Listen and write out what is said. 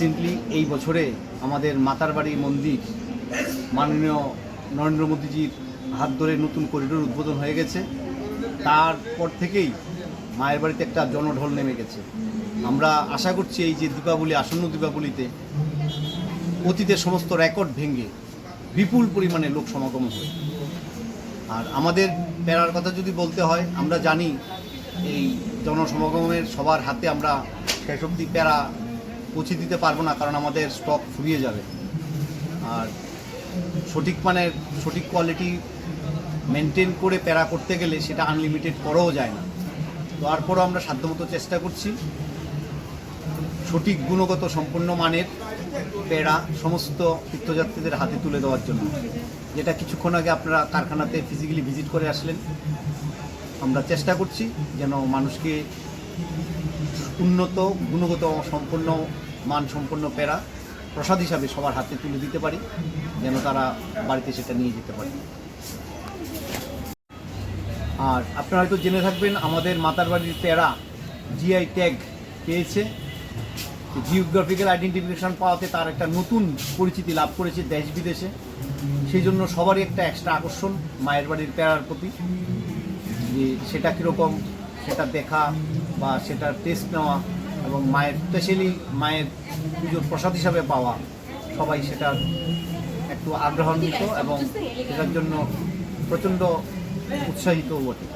Recently এই বছরে আমাদের মাতার বাড়ি মন্দির মাননীয় নরেন্দ্র মোদীজির হাত ধরে নতুন করিডোর উদ্বোধন হয়ে গেছে। তারপর থেকেই মায়ের বাড়িতে একটা জনঢল নেমে গেছে। আমরা আশা করছি এই যে দীপাবলি, আসন্ন দীপাবলিতে অতীতের সমস্ত রেকর্ড ভেঙে বিপুল পরিমাণে লোক সমাগম হয় আর আমাদের প্যারার কথা যদি বলতে হয়, আমরা জানি এই জনসমাগমের সবার হাতে আমরা শেষ অব্দি প্যারা পৌঁছে দিতে পারব না, কারণ আমাদের স্টক ফুরিয়ে যাবে। আর সঠিক মানের সঠিক কোয়ালিটি মেনটেন করে প্যারা করতে গেলে সেটা আনলিমিটেড করাও যায় না। তারপরও আমরা সাধ্যমতো চেষ্টা করছি। সঠিক গুণগত সম্পন্ন মানের পেড়া সমস্ত তীর্থযাত্রীদের হাতে তুলে দেওয়ার জন্য। যেটা কিছুক্ষণ আগে আপনারা কারখানাতে ফিজিক্যালি ভিজিট করে আসলেন। আমরা চেষ্টা করছি যেন মানুষকে উন্নত, গুণগত সম্পন্ন মান সম্পন্ন পেড়া প্রসাদ হিসাবে সবার হাতে তুলে দিতে পারি, যেন তারা বাড়িতে সেটা নিয়ে যেতে পারে। আর আপনারা হয়তো জেনে থাকবেন, আমাদের মাতার বাড়ির পেড়া জিআই ট্যাগ পেয়েছে। জিওগ্রাফিক্যাল আইডেন্টিফিকেশন পাওয়াতে তার একটা নতুন পরিচিতি লাভ করেছে দেশ বিদেশে। সেই জন্য সবারই একটা এক্সট্রা আকর্ষণ মায়ের বাড়ির পেয়ারার প্রতি। যে সেটা কীরকম সেটা দেখা বা সেটার টেস্ট নেওয়া এবং মায়ের স্পেশালি মায়ের পুজোর প্রসাদ হিসাবে পাওয়া, সবাই সেটার একটু আগ্রহান্বিত এবং সেটার জন্য প্রচণ্ড উৎসাহিত বটে।